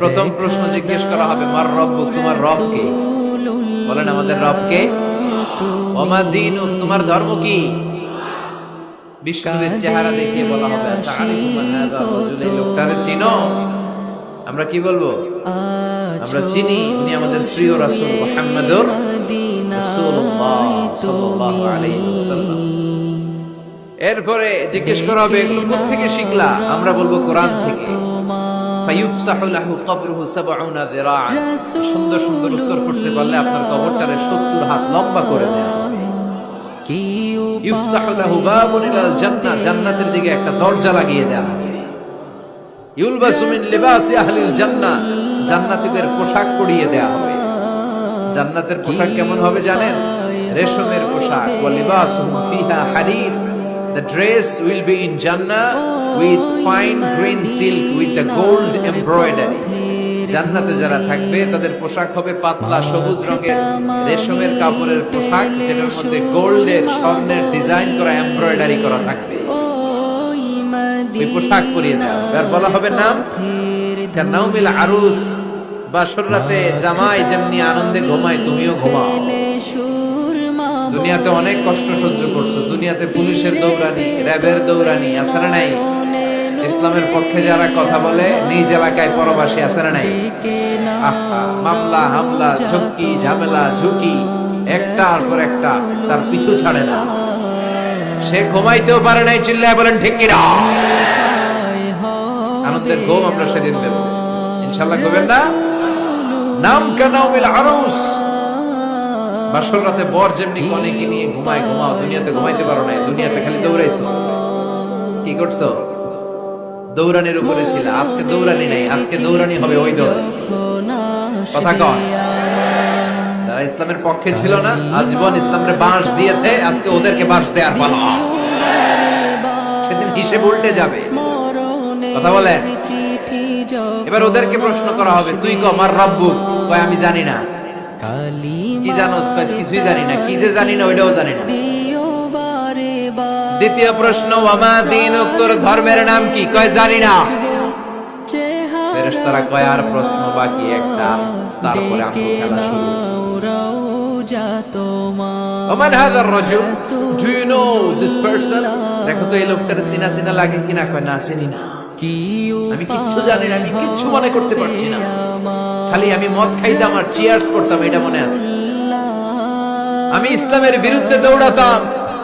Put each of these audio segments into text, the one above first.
প্রথম প্রশ্ন জিজ্ঞেস করা হবে, মার রব্বু তোমার রব কে? বলেন, আমাদের রব কে? দিন, তোমার ধর্ম কি? বিষ্ণুদের চেহারা দেখিয়ে বলা হবে লোকটারে চিনো? আমরা কি বলব? আমরা চিনি, উনি আমাদের প্রিয় রাসূল মুহাম্মদুর এরপরে জিজ্ঞেস করা হবে থেকে শিখলা? আমরা বলব, কোরআন থেকে। সুন্দর সুন্দর উত্তর করতে পারলে আপনার কবরটারে 70 হাত লম্বা করে দেয়া জান্নাতের দিকে একটা দরজা লাগিয়ে দেয়া জান্নাতীদের পোশাক পরিয়ে দেয়া হবে। জান্নাতের পোশাক কেমন হবে জানেন? রেশমের পোশাক। ফিহা হারির dress will be in Jannah with fine green silk, with the gold embroidery. জান্নাতে যারা থাকবে, তাদের পোশাক হবে পাতলা, সবুজ রঙের। রেশমের কাপড়ের পোশাক, যেটার মধ্যে গোল্ডের, স্বর্ণের ডিজাইন করা এমব্রয়ডারি করা থাকবে। ওই পোশাক পরিয়ে দেওয়া আর বলা হবে নাম নাউমিল আরুস বাসর রাতে জামাই যেমনি আনন্দে ঘুমায়, তুমিও ঘুমাও। দুনিয়াতে অনেক কষ্ট সহ্য করছ। দুনিয়াতে পুলিশের দৌড়ানি, র্যাবের দৌড়ানি না নাই। ইসলামের পক্ষে যারা কথা বলে, নিজ এলাকায় পরবাসী আছে না নাই? মামলা, হামলা ঝক্কি ঝামেলা, ঝুঁকি, একটার পর একটা তার পিছু ছাড়ে না। সে ঘুমাইতেও পারে নাই, চিল্লায় বলেন, ঠিক কিনা? আনন্দের ঘুম আমরা সেদিন দেব। ইনশাল্লাহ ঘুমেন না? নাম কেন আরুস। বাসর রাতে বর যেমনি কনেকে নিয়ে ঘুমায়, ঘুমাও, দুনিয়াতে ঘুমাইতে পারো না দুনিয়াতে খালি দৌড়াইছো। কি করছ? দৌড়ানির উপরে ছিল। আজকে দৌড়ানি নাই আজকে দৌড়ানি হবে ওই দৌড় কথা কন। যারা ইসলামের পক্ষে ছিল না আজীবন ইসলামের বাঁশ দিয়েছে আজকে ওদেরকে বাঁশ দেওয়ার পালা। সেদিন হিসেব উল্টে যাবে। কথা বলেন। এবার ওদেরকে প্রশ্ন করা হবে তুই ক আমার রব্বু? কয় আমি জানি না। কি জানোস? কিছুই জানি না। কি যে জানি না ওইটাও জানি না। দ্বিতীয় প্রশ্ন ওয়ামা দিন তোর ধর্মের নাম কি? কয় জানি না। ফেরেশতারা কয় আর প্রশ্ন বাকি একটা। তারপরে খেলা শুরু ওমান হাদার রাজুল do you know this person দেখো তো এই লোকটার চিনা চিনা লাগে কিনা? কয় না চিনি না। আমি কিচ্ছু জানি না আমি কিচ্ছু মনে করতে পারছি না। খালি আমি মদ খাইতাম আর চিয়ার্স করতাম এটা মনে আছে। আমি ইসলামের বিরুদ্ধে দৌড়াতাম।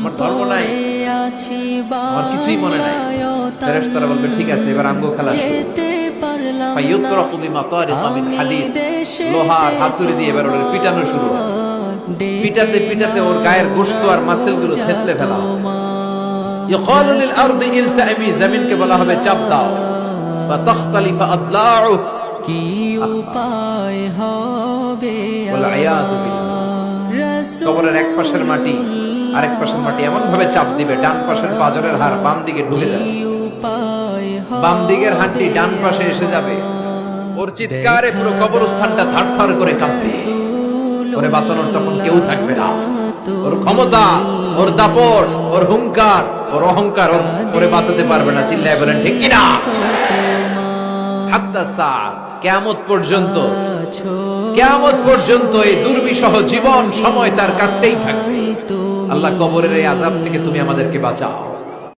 আমার ধর্ম নাই। আমার কিছুই মনে নাই। ফেরেশতারা বলবে ঠিক আছে এবার আঙ্গ খেলা লোহার হাতুড়ি দিয়ে এবার ওর পিটানো শুরু পিটাতে পিটাতে ওর গায়ের গোশত আর মাসেলগুলো থেতলে ফেলা হবে। ইকালু লিল আরদি ইলতাইমি জমিনকে বলা হবে চাপ দাও। বা তখতালিফা কি উপায় হবে ওয়াল আয়াদু কবরের এক পাশের মাটি আরেক পাশের মাটি এমন ভাবে চাপ দিবে, ডান পাশের পাজরের হাড় বাম দিকে ঢুকে যাবে। বাম দিকের হাড্ডি ডান পাশে এসে যাবে। ওর চিৎকারে পুরো কবরস্থানটা থারথার করে কাঁপবে। ওরে বাঁচানোর তখন কেউ থাকবে না। ওর ক্ষমতা, ওর দাপট, ওর হুঙ্কার ওর অহংকার ওর ওরে বাঁচাতে পারবে না, চিল্লায় বলেন, ঠিক কিনা হাত্তা সা কেয়ামত পর্যন্ত কেয়ামত পর্যন্ত এই দুর্বিষহ জীবন সময় তার কাটতেই থাকবে। আল্লাহ কবরের এই আজাব থেকে তুমি আমাদেরকে বাঁচাও।